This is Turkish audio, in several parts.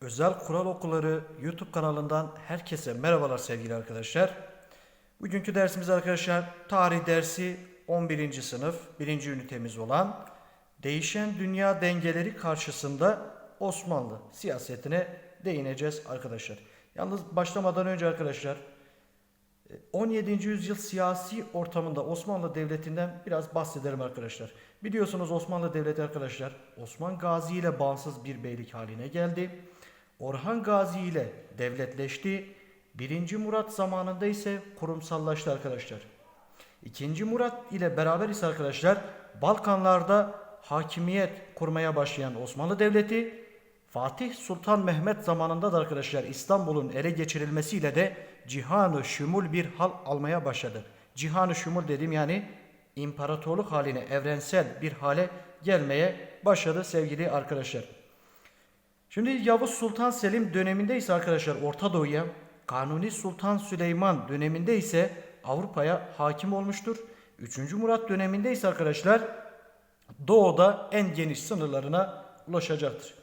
Özel Kural Okulları YouTube kanalından herkese merhabalar sevgili arkadaşlar. Bugünkü dersimiz arkadaşlar tarih dersi 11. sınıf 1. ünitemiz olan değişen dünya dengeleri karşısında Osmanlı siyasetine değineceğiz arkadaşlar. Yalnız başlamadan önce arkadaşlar 17. yüzyıl siyasi ortamında Osmanlı Devleti'nden biraz bahsederim arkadaşlar. Biliyorsunuz Osmanlı Devleti arkadaşlar Osman Gazi ile bağımsız bir beylik haline geldi. Orhan Gazi ile devletleşti. 1. Murat zamanında ise kurumsallaştı arkadaşlar. 2. Murat ile beraber ise arkadaşlar Balkanlarda hakimiyet kurmaya başlayan Osmanlı Devleti Fatih Sultan Mehmet zamanında da arkadaşlar İstanbul'un ele geçirilmesiyle de cihanı şumul bir hal almaya başladı. Cihanı şumul dedim yani imparatorluk haline evrensel bir hale gelmeye başladı sevgili arkadaşlar. Şimdi Yavuz Sultan Selim döneminde ise arkadaşlar Orta Doğu'ya, Kanuni Sultan Süleyman döneminde ise Avrupa'ya hakim olmuştur. 3. Murat döneminde ise arkadaşlar Doğu'da en geniş sınırlarına ulaşacaktır.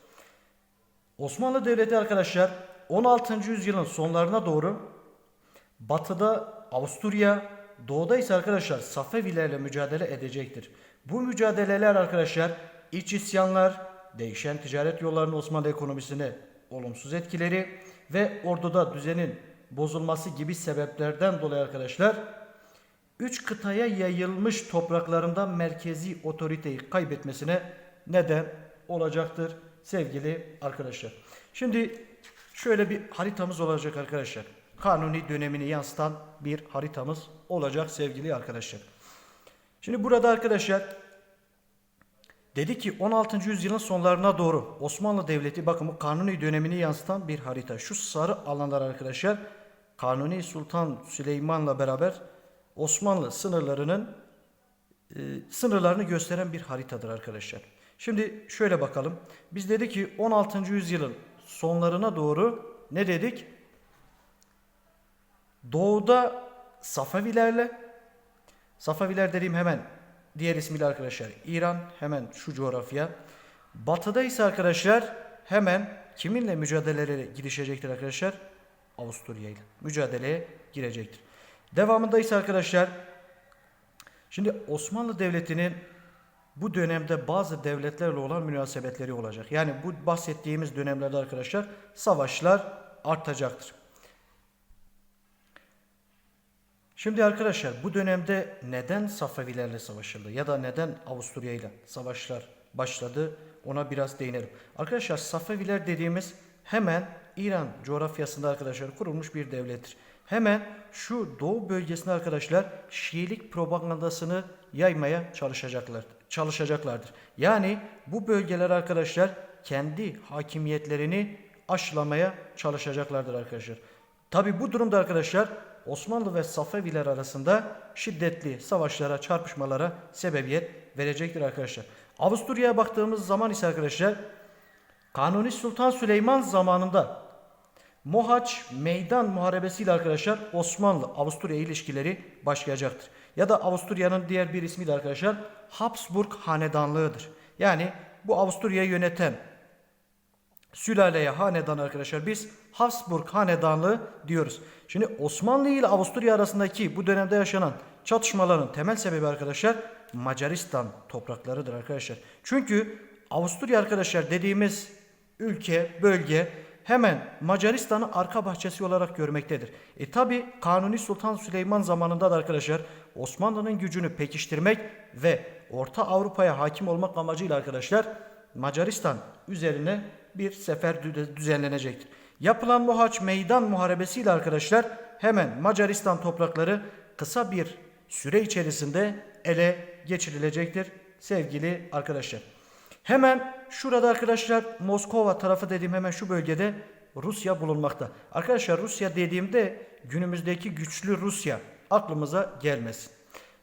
Osmanlı Devleti arkadaşlar 16. yüzyılın sonlarına doğru batıda Avusturya, doğuda ise arkadaşlar Safevilerle mücadele edecektir. Bu mücadeleler arkadaşlar iç isyanlar, değişen ticaret yollarının Osmanlı ekonomisine olumsuz etkileri ve orduda düzenin bozulması gibi sebeplerden dolayı arkadaşlar üç kıtaya yayılmış topraklarında merkezi otoriteyi kaybetmesine neden olacaktır sevgili arkadaşlar. Şimdi şöyle bir haritamız olacak arkadaşlar. Kanuni dönemini yansıtan bir haritamız olacak sevgili arkadaşlar. Şimdi burada arkadaşlar dedi ki 16. yüzyılın sonlarına doğru Osmanlı Devleti bakın bu Kanuni dönemini yansıtan bir harita. Şu sarı alanlar arkadaşlar Kanuni Sultan Süleyman'la beraber Osmanlı sınırlarının e, sınırlarını gösteren bir haritadır arkadaşlar. Şimdi şöyle bakalım. Biz dedik ki 16. yüzyılın sonlarına doğru ne dedik? Doğuda Safavilerle Safaviler dediğim hemen diğer ismiyle arkadaşlar İran hemen şu coğrafya. Batıda ise arkadaşlar hemen kiminle mücadelelere girişecektir arkadaşlar? Avusturya ile mücadeleye girecektir. Devamında ise arkadaşlar şimdi Osmanlı Devleti'nin bu dönemde bazı devletlerle olan münasebetleri olacak. Yani bu bahsettiğimiz dönemlerde arkadaşlar savaşlar artacaktır. Şimdi arkadaşlar bu dönemde neden Safavilerle savaşıldı ya da neden Avusturya ile savaşlar başladı ona biraz değinelim. Arkadaşlar Safaviler dediğimiz hemen İran coğrafyasında arkadaşlar kurulmuş bir devlettir. Hemen şu doğu bölgesinde arkadaşlar Şiilik propagandasını yaymaya çalışacaklar, çalışacaklardır. Yani bu bölgeler arkadaşlar kendi hakimiyetlerini aşılamaya çalışacaklardır arkadaşlar. Tabi bu durumda arkadaşlar Osmanlı ve Safeviler arasında şiddetli savaşlara, çarpışmalara sebebiyet verecektir arkadaşlar. Avusturya'ya baktığımız zaman ise arkadaşlar Kanuni Sultan Süleyman zamanında Mohaç Meydan Muharebesiyle arkadaşlar Osmanlı Avusturya ilişkileri başlayacaktır. Ya da Avusturya'nın diğer bir ismi de arkadaşlar Habsburg Hanedanlığıdır. Yani bu Avusturya'yı yöneten sülaleye hanedan arkadaşlar biz Habsburg Hanedanlığı diyoruz. Şimdi Osmanlı ile Avusturya arasındaki bu dönemde yaşanan çatışmaların temel sebebi arkadaşlar Macaristan topraklarıdır arkadaşlar. Çünkü Avusturya arkadaşlar dediğimiz ülke, bölge hemen Macaristan'ı arka bahçesi olarak görmektedir. E tabi Kanuni Sultan Süleyman zamanında da arkadaşlar Osmanlı'nın gücünü pekiştirmek ve Orta Avrupa'ya hakim olmak amacıyla arkadaşlar Macaristan üzerine bir sefer düzenlenecektir. Yapılan Mohaç Meydan Muharebesiyle arkadaşlar hemen Macaristan toprakları kısa bir süre içerisinde ele geçirilecektir sevgili arkadaşlar. Hemen şurada arkadaşlar Moskova tarafı dediğim hemen şu bölgede Rusya bulunmakta. Arkadaşlar Rusya dediğimde günümüzdeki güçlü Rusya aklımıza gelmesin.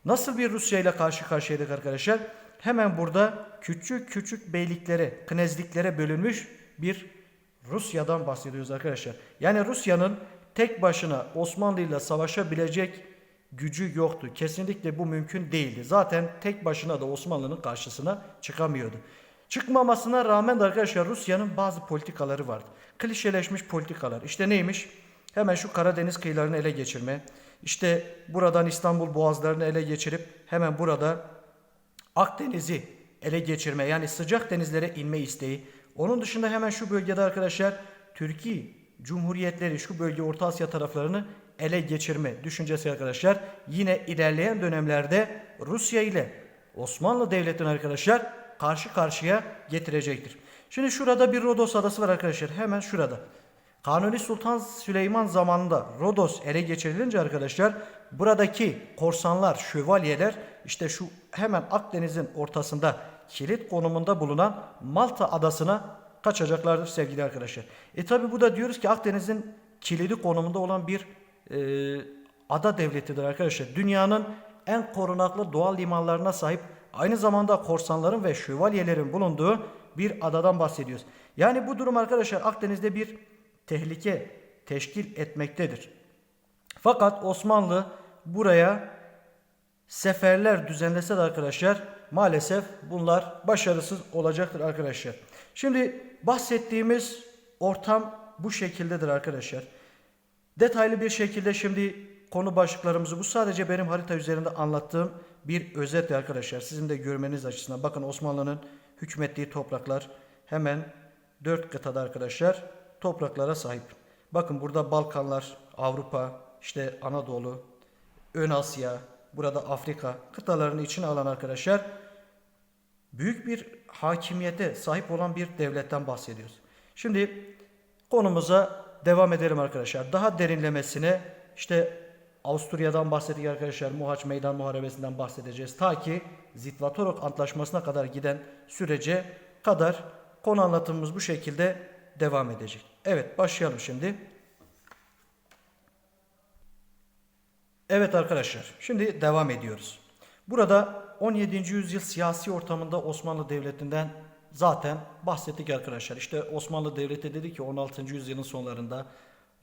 Nasıl bir Rusya ile karşı karşıyaydık arkadaşlar? Hemen burada küçük küçük beyliklere, knezliklere bölünmüş bir Rusya'dan bahsediyoruz arkadaşlar. Yani Rusya'nın tek başına Osmanlı ile savaşabilecek gücü yoktu. Kesinlikle bu mümkün değildi. Zaten tek başına da Osmanlı'nın karşısına çıkamıyordu. Çıkmamasına rağmen de arkadaşlar Rusya'nın bazı politikaları vardı. Klişeleşmiş politikalar. İşte neymiş? Hemen şu Karadeniz kıyılarını ele geçirme. İşte buradan İstanbul boğazlarını ele geçirip hemen burada Akdeniz'i ele geçirme yani sıcak denizlere inme isteği. Onun dışında hemen şu bölgede arkadaşlar Türkiye Cumhuriyetleri şu bölge Orta Asya taraflarını ele geçirme düşüncesi arkadaşlar. Yine ilerleyen dönemlerde Rusya ile Osmanlı Devleti'ni arkadaşlar karşı karşıya getirecektir. Şimdi şurada bir Rodos adası var arkadaşlar. Hemen şurada. Kanuni Sultan Süleyman zamanında Rodos ele geçirilince arkadaşlar buradaki korsanlar, şövalyeler işte şu hemen Akdeniz'in ortasında kilit konumunda bulunan Malta adasına kaçacaklardır sevgili arkadaşlar. E tabi bu da diyoruz ki Akdeniz'in kilidi konumunda olan bir e, ada devletidir arkadaşlar. Dünyanın en korunaklı doğal limanlarına sahip aynı zamanda korsanların ve şövalyelerin bulunduğu bir adadan bahsediyoruz. Yani bu durum arkadaşlar Akdeniz'de bir tehlike teşkil etmektedir. Fakat Osmanlı buraya seferler düzenlese de arkadaşlar maalesef bunlar başarısız olacaktır arkadaşlar. Şimdi bahsettiğimiz ortam bu şekildedir arkadaşlar. Detaylı bir şekilde şimdi konu başlıklarımızı bu sadece benim harita üzerinde anlattığım bir özetti arkadaşlar. Sizin de görmeniz açısından. Bakın Osmanlı'nın hükmettiği topraklar hemen dört kıtada arkadaşlar topraklara sahip. Bakın burada Balkanlar, Avrupa, işte Anadolu, Ön Asya, burada Afrika kıtalarını içine alan arkadaşlar büyük bir hakimiyete sahip olan bir devletten bahsediyoruz. Şimdi konumuza devam edelim arkadaşlar. Daha derinlemesine işte Avusturya'dan bahsettik arkadaşlar. Muhaç Meydan Muharebesi'nden bahsedeceğiz. Ta ki Zitvatorok Antlaşması'na kadar giden sürece kadar konu anlatımımız bu şekilde devam edecek. Evet başlayalım şimdi. Evet arkadaşlar şimdi devam ediyoruz. Burada 17. yüzyıl siyasi ortamında Osmanlı Devleti'nden zaten bahsettik arkadaşlar. İşte Osmanlı Devleti dedi ki 16. yüzyılın sonlarında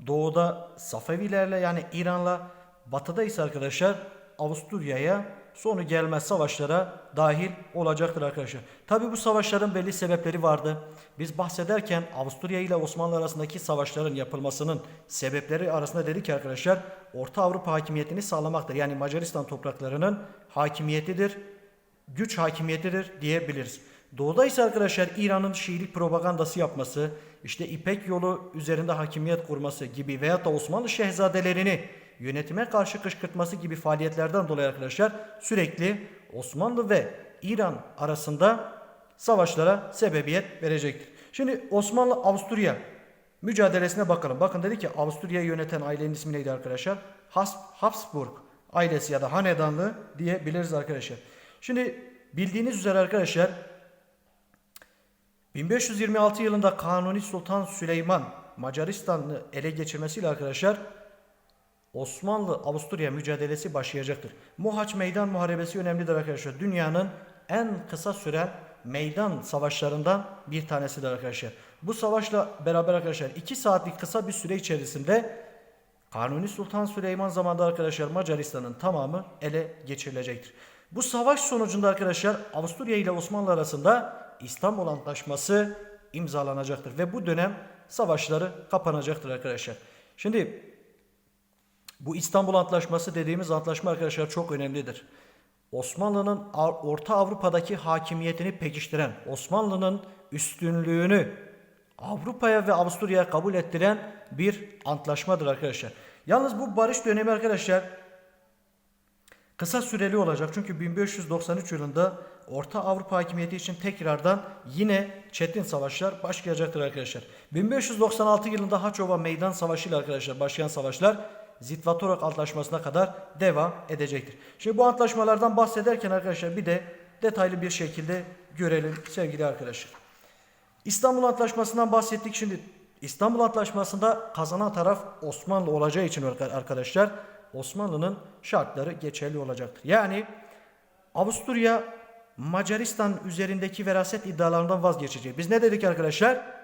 doğuda Safevilerle yani İran'la batıda ise arkadaşlar Avusturya'ya sonu gelmez savaşlara dahil olacaktır arkadaşlar. Tabi bu savaşların belli sebepleri vardı. Biz bahsederken Avusturya ile Osmanlı arasındaki savaşların yapılmasının sebepleri arasında dedik ki arkadaşlar Orta Avrupa hakimiyetini sağlamaktır. Yani Macaristan topraklarının hakimiyetidir, güç hakimiyetidir diyebiliriz. Doğuda ise arkadaşlar İran'ın Şiilik propagandası yapması, işte İpek yolu üzerinde hakimiyet kurması gibi veyahut da Osmanlı şehzadelerini yönetime karşı kışkırtması gibi faaliyetlerden dolayı arkadaşlar sürekli Osmanlı ve İran arasında savaşlara sebebiyet verecektir. Şimdi Osmanlı Avusturya mücadelesine bakalım. Bakın dedi ki Avusturya'yı yöneten ailenin ismi neydi arkadaşlar? Has Habsburg ailesi ya da hanedanlığı diyebiliriz arkadaşlar. Şimdi bildiğiniz üzere arkadaşlar 1526 yılında Kanuni Sultan Süleyman Macaristan'ı ele geçirmesiyle arkadaşlar Osmanlı-Avusturya mücadelesi başlayacaktır. Muhaç Meydan Muharebesi önemlidir arkadaşlar. Dünyanın en kısa süren meydan savaşlarından bir tanesidir arkadaşlar. Bu savaşla beraber arkadaşlar 2 saatlik kısa bir süre içerisinde Kanuni Sultan Süleyman zamanında arkadaşlar Macaristan'ın tamamı ele geçirilecektir. Bu savaş sonucunda arkadaşlar Avusturya ile Osmanlı arasında İstanbul Antlaşması imzalanacaktır ve bu dönem savaşları kapanacaktır arkadaşlar. Şimdi bu İstanbul Antlaşması dediğimiz antlaşma arkadaşlar çok önemlidir. Osmanlı'nın Orta Avrupa'daki hakimiyetini pekiştiren, Osmanlı'nın üstünlüğünü Avrupa'ya ve Avusturya'ya kabul ettiren bir antlaşmadır arkadaşlar. Yalnız bu barış dönemi arkadaşlar kısa süreli olacak. Çünkü 1593 yılında Orta Avrupa hakimiyeti için tekrardan yine çetin savaşlar başlayacaktır arkadaşlar. 1596 yılında Haçova Meydan Savaşı ile arkadaşlar başlayan savaşlar Zitvatorok Antlaşması'na kadar devam edecektir. Şimdi bu antlaşmalardan bahsederken arkadaşlar bir de detaylı bir şekilde görelim sevgili arkadaşlar. İstanbul Antlaşması'ndan bahsettik. Şimdi İstanbul Antlaşması'nda kazanan taraf Osmanlı olacağı için arkadaşlar Osmanlı'nın şartları geçerli olacaktır. Yani Avusturya Macaristan üzerindeki veraset iddialarından vazgeçecek. Biz ne dedik arkadaşlar?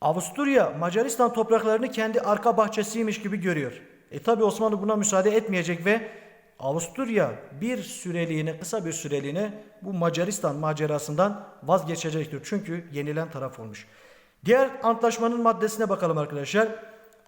Avusturya Macaristan topraklarını kendi arka bahçesiymiş gibi görüyor. E tabi Osmanlı buna müsaade etmeyecek ve Avusturya bir süreliğine, kısa bir süreliğine bu Macaristan macerasından vazgeçecektir. Çünkü yenilen taraf olmuş. Diğer antlaşmanın maddesine bakalım arkadaşlar.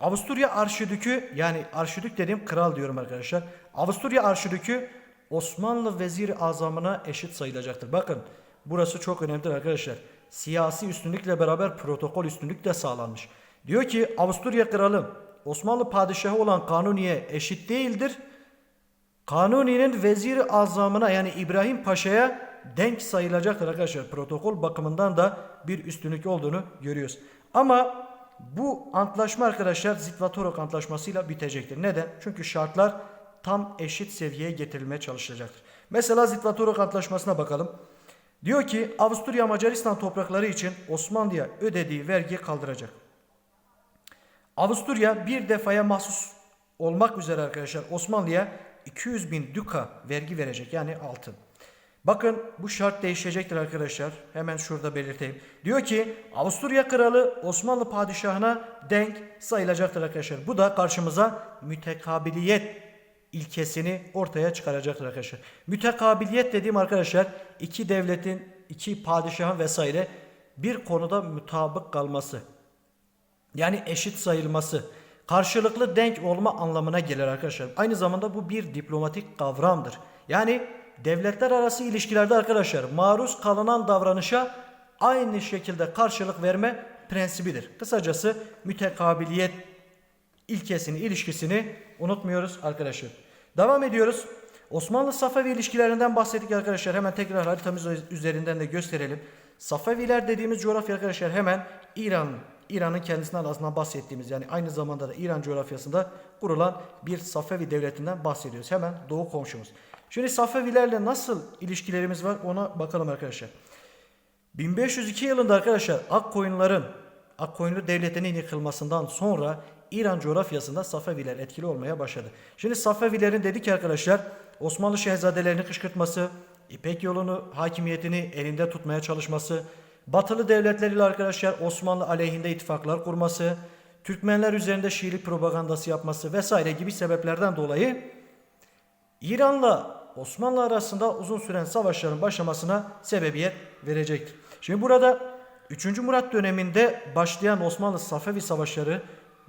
Avusturya Arşidükü yani Arşidük dediğim kral diyorum arkadaşlar. Avusturya Arşidükü Osmanlı vezir azamına eşit sayılacaktır. Bakın burası çok önemlidir arkadaşlar. Siyasi üstünlükle beraber protokol üstünlük de sağlanmış. Diyor ki Avusturya kralı Osmanlı padişahı olan Kanuni'ye eşit değildir. Kanuni'nin vezir azamına yani İbrahim Paşa'ya denk sayılacaktır arkadaşlar. Protokol bakımından da bir üstünlük olduğunu görüyoruz. Ama bu antlaşma arkadaşlar Zitvatorok antlaşmasıyla bitecektir. Neden? Çünkü şartlar tam eşit seviyeye getirilmeye çalışılacaktır. Mesela Zitvatorok antlaşmasına bakalım. Diyor ki Avusturya Macaristan toprakları için Osmanlı'ya ödediği vergi kaldıracak. Avusturya bir defaya mahsus olmak üzere arkadaşlar Osmanlı'ya 200 bin duka vergi verecek yani altın. Bakın bu şart değişecektir arkadaşlar. Hemen şurada belirteyim. Diyor ki Avusturya kralı Osmanlı padişahına denk sayılacaktır arkadaşlar. Bu da karşımıza mütekabiliyet ilkesini ortaya çıkaracaktır arkadaşlar. Mütekabiliyet dediğim arkadaşlar iki devletin, iki padişahın vesaire bir konuda mutabık kalması. Yani eşit sayılması, karşılıklı denk olma anlamına gelir arkadaşlar. Aynı zamanda bu bir diplomatik kavramdır. Yani devletler arası ilişkilerde arkadaşlar maruz kalınan davranışa aynı şekilde karşılık verme prensibidir. Kısacası mütekabiliyet ilkesini, ilişkisini unutmuyoruz arkadaşlar. Devam ediyoruz. Osmanlı Safevi ilişkilerinden bahsettik arkadaşlar. Hemen tekrar haritamız üzerinden de gösterelim. Safeviler dediğimiz coğrafya arkadaşlar hemen İran İran'ın kendisinden aslında bahsettiğimiz yani aynı zamanda da İran coğrafyasında kurulan bir Safevi devletinden bahsediyoruz. Hemen doğu komşumuz. Şimdi Safevilerle nasıl ilişkilerimiz var ona bakalım arkadaşlar. 1502 yılında arkadaşlar Akkoyunların Akkoyunlu devletinin yıkılmasından sonra İran coğrafyasında Safeviler etkili olmaya başladı. Şimdi Safevilerin dedik arkadaşlar Osmanlı şehzadelerini kışkırtması, İpek yolunu hakimiyetini elinde tutmaya çalışması, Batılı devletleriyle arkadaşlar Osmanlı aleyhinde ittifaklar kurması, Türkmenler üzerinde Şiilik propagandası yapması vesaire gibi sebeplerden dolayı İran'la Osmanlı arasında uzun süren savaşların başlamasına sebebiyet verecektir. Şimdi burada 3. Murat döneminde başlayan Osmanlı Safevi savaşları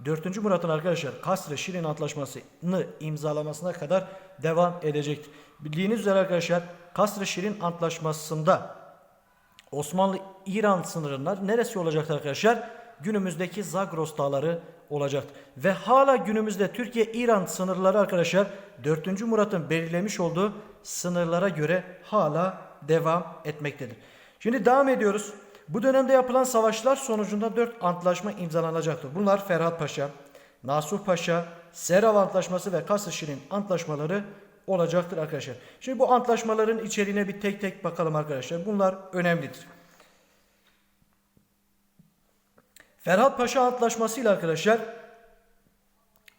4. Murat'ın arkadaşlar Kasre Şirin Antlaşması'nı imzalamasına kadar devam edecektir. Bildiğiniz üzere arkadaşlar Kasre Şirin Antlaşması'nda Osmanlı-İran sınırında neresi olacaktır arkadaşlar? Günümüzdeki Zagros dağları olacak. Ve hala günümüzde Türkiye-İran sınırları arkadaşlar 4. Murat'ın belirlemiş olduğu sınırlara göre hala devam etmektedir. Şimdi devam ediyoruz. Bu dönemde yapılan savaşlar sonucunda 4 antlaşma imzalanacaktır. Bunlar Ferhat Paşa, Nasuh Paşa, Serav Antlaşması ve Kasışirin antlaşmaları olacaktır arkadaşlar. Şimdi bu antlaşmaların içeriğine bir tek tek bakalım arkadaşlar. Bunlar önemlidir. Ferhat Paşa Antlaşması ile arkadaşlar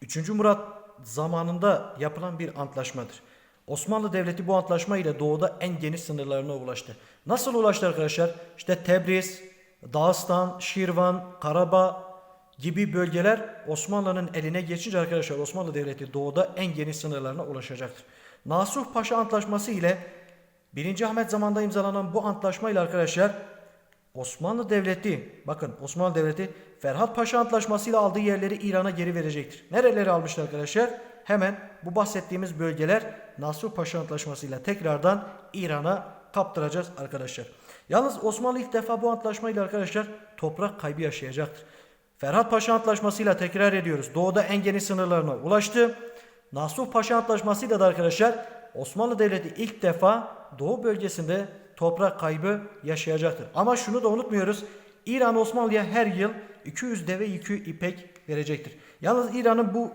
3. Murat zamanında yapılan bir antlaşmadır. Osmanlı Devleti bu antlaşma ile doğuda en geniş sınırlarına ulaştı. Nasıl ulaştı arkadaşlar? İşte Tebriz, Dağıstan, Şirvan, Karabağ gibi bölgeler Osmanlı'nın eline geçince arkadaşlar Osmanlı Devleti doğuda en geniş sınırlarına ulaşacaktır. Nasuh Paşa Antlaşması ile 1. Ahmet zamanında imzalanan bu antlaşma ile arkadaşlar Osmanlı Devleti bakın Osmanlı Devleti Ferhat Paşa Antlaşması ile aldığı yerleri İran'a geri verecektir. Nereleri almışlar arkadaşlar? Hemen bu bahsettiğimiz bölgeler Nasuh Paşa Antlaşması ile tekrardan İran'a kaptıracağız arkadaşlar. Yalnız Osmanlı ilk defa bu antlaşma ile arkadaşlar toprak kaybı yaşayacaktır. Ferhat Paşa Antlaşması ile tekrar ediyoruz. Doğuda en geniş sınırlarına ulaştı. Nasuh Paşa Antlaşması ile de arkadaşlar Osmanlı Devleti ilk defa Doğu bölgesinde toprak kaybı yaşayacaktır. Ama şunu da unutmuyoruz. İran Osmanlı'ya her yıl 200 deve yükü ipek verecektir. Yalnız İran'ın bu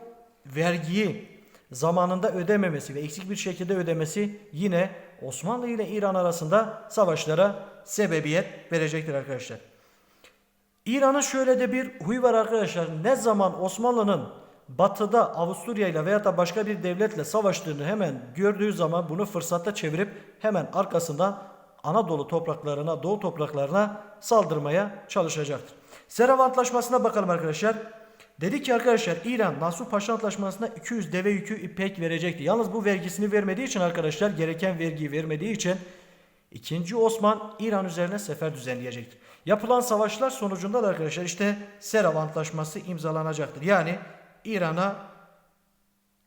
vergiyi zamanında ödememesi ve eksik bir şekilde ödemesi yine Osmanlı ile İran arasında savaşlara sebebiyet verecektir arkadaşlar. İran'ın şöyle de bir huy var arkadaşlar. Ne zaman Osmanlı'nın batıda Avusturya ile veya da başka bir devletle savaştığını hemen gördüğü zaman bunu fırsatta çevirip hemen arkasından Anadolu topraklarına, Doğu topraklarına saldırmaya çalışacaktır. Serav Antlaşması'na bakalım arkadaşlar. Dedi ki arkadaşlar İran Nasuh Paşa Antlaşması'nda 200 deve yükü ipek verecekti. Yalnız bu vergisini vermediği için arkadaşlar gereken vergiyi vermediği için 2. Osman İran üzerine sefer düzenleyecektir. Yapılan savaşlar sonucunda da arkadaşlar işte Serav Antlaşması imzalanacaktır. Yani İran'a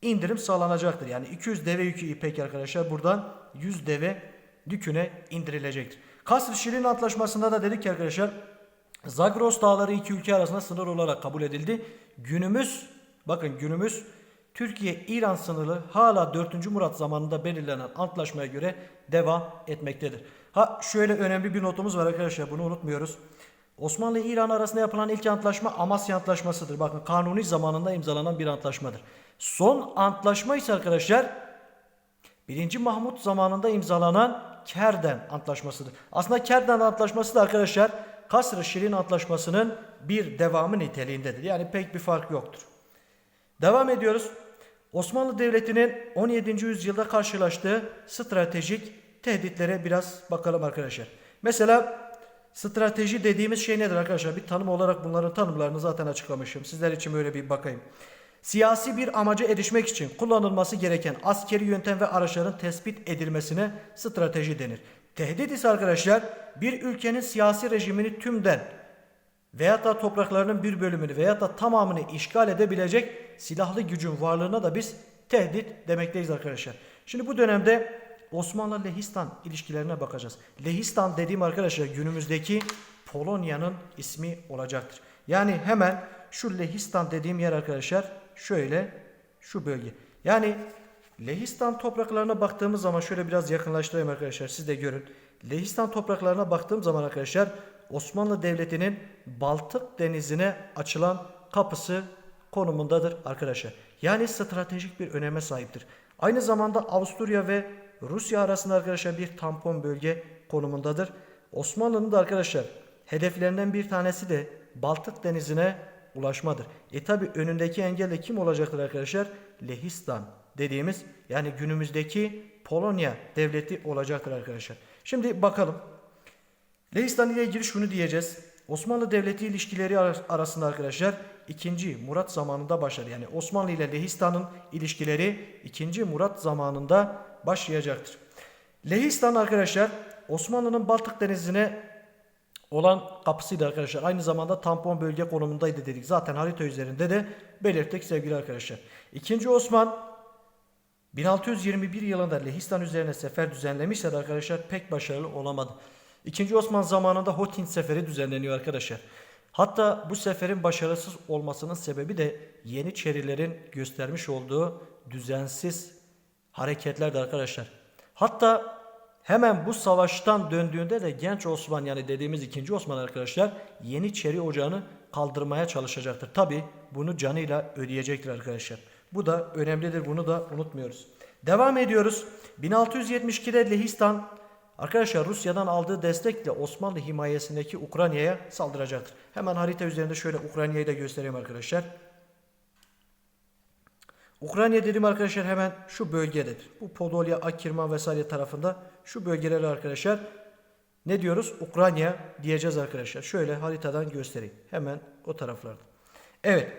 indirim sağlanacaktır. Yani 200 deve yükü ipek arkadaşlar buradan 100 deve yüküne indirilecektir. Kasr Şirin Antlaşması'nda da dedik ki arkadaşlar Zagros Dağları iki ülke arasında sınır olarak kabul edildi. Günümüz bakın günümüz Türkiye-İran sınırı hala 4. Murat zamanında belirlenen antlaşmaya göre devam etmektedir. Ha şöyle önemli bir notumuz var arkadaşlar bunu unutmuyoruz. Osmanlı İran arasında yapılan ilk antlaşma Amasya Antlaşması'dır. Bakın kanuni zamanında imzalanan bir antlaşmadır. Son antlaşma ise arkadaşlar 1. Mahmut zamanında imzalanan Kerden Antlaşması'dır. Aslında Kerden Antlaşması da arkadaşlar Kasr-ı Şirin Antlaşması'nın bir devamı niteliğindedir. Yani pek bir fark yoktur. Devam ediyoruz. Osmanlı Devleti'nin 17. yüzyılda karşılaştığı stratejik tehditlere biraz bakalım arkadaşlar. Mesela strateji dediğimiz şey nedir arkadaşlar? Bir tanım olarak bunların tanımlarını zaten açıklamışım. Sizler için böyle bir bakayım. Siyasi bir amaca erişmek için kullanılması gereken askeri yöntem ve araçların tespit edilmesine strateji denir. Tehdit ise arkadaşlar bir ülkenin siyasi rejimini tümden veyahut da topraklarının bir bölümünü veyahut da tamamını işgal edebilecek silahlı gücün varlığına da biz tehdit demekteyiz arkadaşlar. Şimdi bu dönemde Osmanlı-Lehistan ilişkilerine bakacağız. Lehistan dediğim arkadaşlar günümüzdeki Polonya'nın ismi olacaktır. Yani hemen şu Lehistan dediğim yer arkadaşlar şöyle şu bölge. Yani Lehistan topraklarına baktığımız zaman şöyle biraz yakınlaştırayım arkadaşlar siz de görün. Lehistan topraklarına baktığım zaman arkadaşlar Osmanlı Devleti'nin Baltık denizine açılan kapısı konumundadır arkadaşlar. Yani stratejik bir öneme sahiptir. Aynı zamanda Avusturya ve Rusya arasında arkadaşlar bir tampon bölge konumundadır. Osmanlı'nın da arkadaşlar hedeflerinden bir tanesi de Baltık denizine ulaşmadır. E tabi önündeki engel de kim olacaktır arkadaşlar? Lehistan dediğimiz yani günümüzdeki Polonya devleti olacaktır arkadaşlar. Şimdi bakalım. Lehistan ile ilgili şunu diyeceğiz. Osmanlı Devleti ilişkileri arasında arkadaşlar 2. Murat zamanında başlar. Yani Osmanlı ile Lehistan'ın ilişkileri 2. Murat zamanında başlayacaktır. Lehistan arkadaşlar Osmanlı'nın Baltık Denizi'ne olan kapısıydı arkadaşlar. Aynı zamanda tampon bölge konumundaydı dedik. Zaten harita üzerinde de belirttik sevgili arkadaşlar. İkinci Osman 1621 yılında Lehistan üzerine sefer düzenlemişse de arkadaşlar pek başarılı olamadı. İkinci Osman zamanında Hotin seferi düzenleniyor arkadaşlar. Hatta bu seferin başarısız olmasının sebebi de Yeniçerilerin göstermiş olduğu düzensiz hareketlerdi arkadaşlar. Hatta hemen bu savaştan döndüğünde de genç Osman yani dediğimiz ikinci Osman arkadaşlar Yeniçeri ocağını kaldırmaya çalışacaktır. Tabi bunu canıyla ödeyecektir arkadaşlar. Bu da önemlidir bunu da unutmuyoruz. Devam ediyoruz. 1672'de Lehistan arkadaşlar Rusya'dan aldığı destekle Osmanlı himayesindeki Ukrayna'ya saldıracaktır. Hemen harita üzerinde şöyle Ukrayna'yı da göstereyim arkadaşlar. Ukrayna dedim arkadaşlar hemen şu bölgededir. Bu Podolya, Akirman vesaire tarafında şu bölgeleri arkadaşlar ne diyoruz? Ukrayna diyeceğiz arkadaşlar. Şöyle haritadan göstereyim. Hemen o taraflarda. Evet.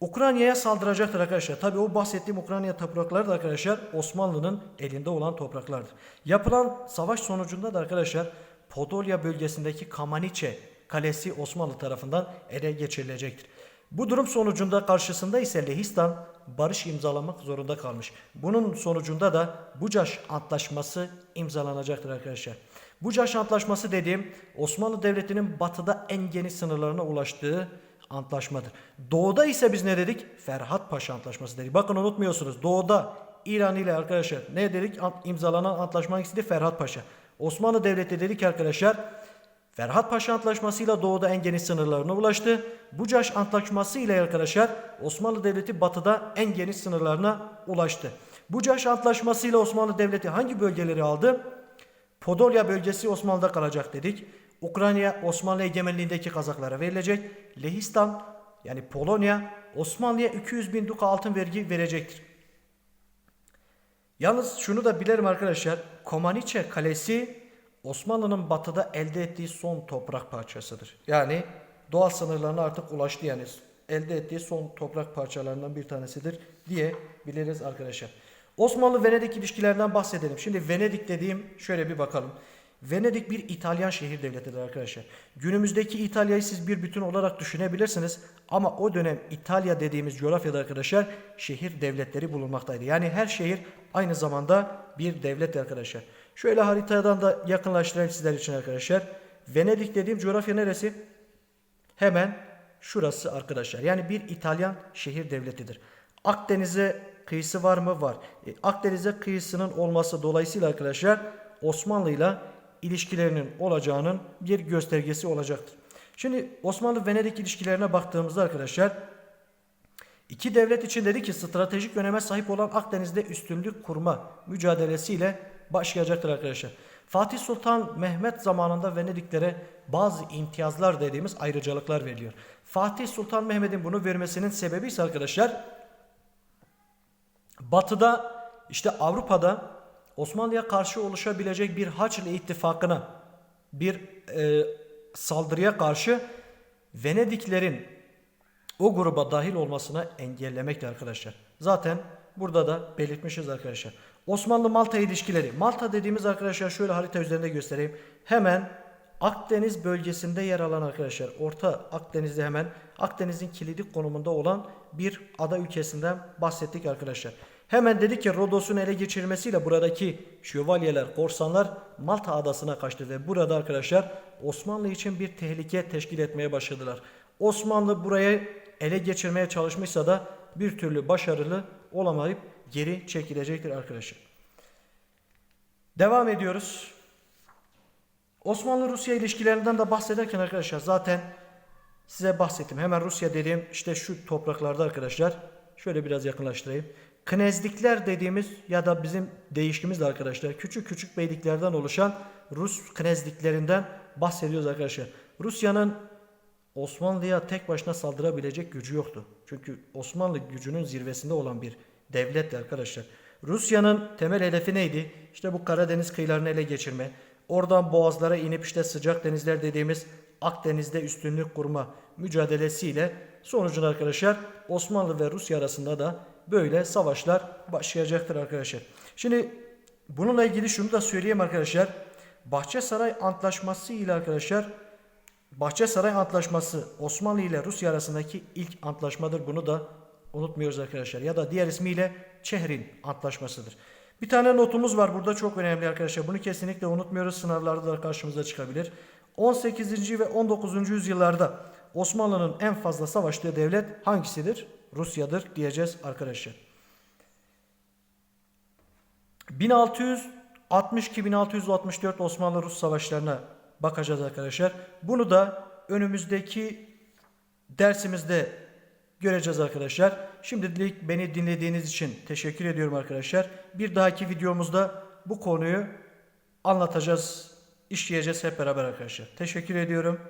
Ukrayna'ya saldıracaktır arkadaşlar. Tabi o bahsettiğim Ukrayna toprakları da arkadaşlar Osmanlı'nın elinde olan topraklardır. Yapılan savaş sonucunda da arkadaşlar Podolya bölgesindeki Kamaniçe kalesi Osmanlı tarafından ele geçirilecektir. Bu durum sonucunda karşısında ise Lehistan barış imzalamak zorunda kalmış. Bunun sonucunda da Bucaş Antlaşması imzalanacaktır arkadaşlar. Bucaş Antlaşması dediğim Osmanlı Devleti'nin batıda en geniş sınırlarına ulaştığı antlaşmadır. Doğuda ise biz ne dedik? Ferhat Paşa Antlaşması dedik. Bakın unutmuyorsunuz. Doğuda İran ile arkadaşlar ne dedik? İmzalanan antlaşma hangisi Ferhat Paşa. Osmanlı Devleti dedik arkadaşlar Ferhat Paşa Antlaşması ile doğuda en geniş sınırlarına ulaştı. Bucaş Antlaşması ile arkadaşlar Osmanlı Devleti batıda en geniş sınırlarına ulaştı. Bucaş Antlaşması ile Osmanlı Devleti hangi bölgeleri aldı? Podolya bölgesi Osmanlı'da kalacak dedik. Ukrayna Osmanlı egemenliğindeki Kazaklara verilecek. Lehistan yani Polonya Osmanlı'ya 200 bin duka altın vergi verecektir. Yalnız şunu da bilirim arkadaşlar. Komaniçe Kalesi Osmanlı'nın batıda elde ettiği son toprak parçasıdır. Yani doğal sınırlarına artık ulaştı yani elde ettiği son toprak parçalarından bir tanesidir diyebiliriz arkadaşlar. Osmanlı-Venedik ilişkilerinden bahsedelim. Şimdi Venedik dediğim şöyle bir bakalım. Venedik bir İtalyan şehir devletidir arkadaşlar. Günümüzdeki İtalya'yı siz bir bütün olarak düşünebilirsiniz. Ama o dönem İtalya dediğimiz coğrafyada arkadaşlar şehir devletleri bulunmaktaydı. Yani her şehir aynı zamanda bir devlet arkadaşlar. Şöyle haritadan da yakınlaştırayım sizler için arkadaşlar. Venedik dediğim coğrafya neresi? Hemen şurası arkadaşlar. Yani bir İtalyan şehir devletidir. Akdeniz'e kıyısı var mı? Var. E, Akdeniz'e kıyısının olması dolayısıyla arkadaşlar Osmanlı ile ilişkilerinin olacağının bir göstergesi olacaktır. Şimdi Osmanlı-Venedik ilişkilerine baktığımızda arkadaşlar iki devlet için dedi ki stratejik öneme sahip olan Akdeniz'de üstünlük kurma mücadelesiyle başlayacaktır arkadaşlar. Fatih Sultan Mehmet zamanında Venediklere bazı imtiyazlar dediğimiz ayrıcalıklar veriliyor. Fatih Sultan Mehmet'in bunu vermesinin sebebi ise arkadaşlar Batı'da işte Avrupa'da Osmanlı'ya karşı oluşabilecek bir Haçlı ittifakına bir e, saldırıya karşı Venediklerin o gruba dahil olmasına engellemekti arkadaşlar. Zaten burada da belirtmişiz arkadaşlar. Osmanlı-Malta ilişkileri. Malta dediğimiz arkadaşlar şöyle harita üzerinde göstereyim. Hemen Akdeniz bölgesinde yer alan arkadaşlar. Orta Akdeniz'de hemen Akdeniz'in kilidi konumunda olan bir ada ülkesinden bahsettik arkadaşlar. Hemen dedik ki Rodos'un ele geçirmesiyle buradaki şövalyeler, korsanlar Malta adasına kaçtı ve burada arkadaşlar Osmanlı için bir tehlike teşkil etmeye başladılar. Osmanlı burayı ele geçirmeye çalışmışsa da bir türlü başarılı olamayıp geri çekilecektir arkadaşlar. Devam ediyoruz. Osmanlı-Rusya ilişkilerinden de bahsederken arkadaşlar zaten size bahsettim. Hemen Rusya dediğim işte şu topraklarda arkadaşlar. Şöyle biraz yakınlaştırayım. Knezlikler dediğimiz ya da bizim değişkimiz de arkadaşlar küçük küçük beyliklerden oluşan Rus knezliklerinden bahsediyoruz arkadaşlar. Rusya'nın Osmanlı'ya tek başına saldırabilecek gücü yoktu. Çünkü Osmanlı gücünün zirvesinde olan bir devletti arkadaşlar. Rusya'nın temel hedefi neydi? İşte bu Karadeniz kıyılarını ele geçirme. Oradan boğazlara inip işte sıcak denizler dediğimiz Akdeniz'de üstünlük kurma mücadelesiyle sonucunda arkadaşlar Osmanlı ve Rusya arasında da böyle savaşlar başlayacaktır arkadaşlar. Şimdi bununla ilgili şunu da söyleyeyim arkadaşlar. Bahçesaray Antlaşması ile arkadaşlar Bahçesaray Antlaşması Osmanlı ile Rusya arasındaki ilk antlaşmadır. Bunu da unutmuyoruz arkadaşlar. Ya da diğer ismiyle Çehrin Antlaşmasıdır. Bir tane notumuz var burada çok önemli arkadaşlar. Bunu kesinlikle unutmuyoruz. Sınavlarda da karşımıza çıkabilir. 18. ve 19. yüzyıllarda Osmanlı'nın en fazla savaştığı devlet hangisidir? Rusya'dır diyeceğiz arkadaşlar. 1662-1664 Osmanlı-Rus savaşlarına bakacağız arkadaşlar. Bunu da önümüzdeki dersimizde göreceğiz arkadaşlar. Şimdilik beni dinlediğiniz için teşekkür ediyorum arkadaşlar. Bir dahaki videomuzda bu konuyu anlatacağız, işleyeceğiz hep beraber arkadaşlar. Teşekkür ediyorum.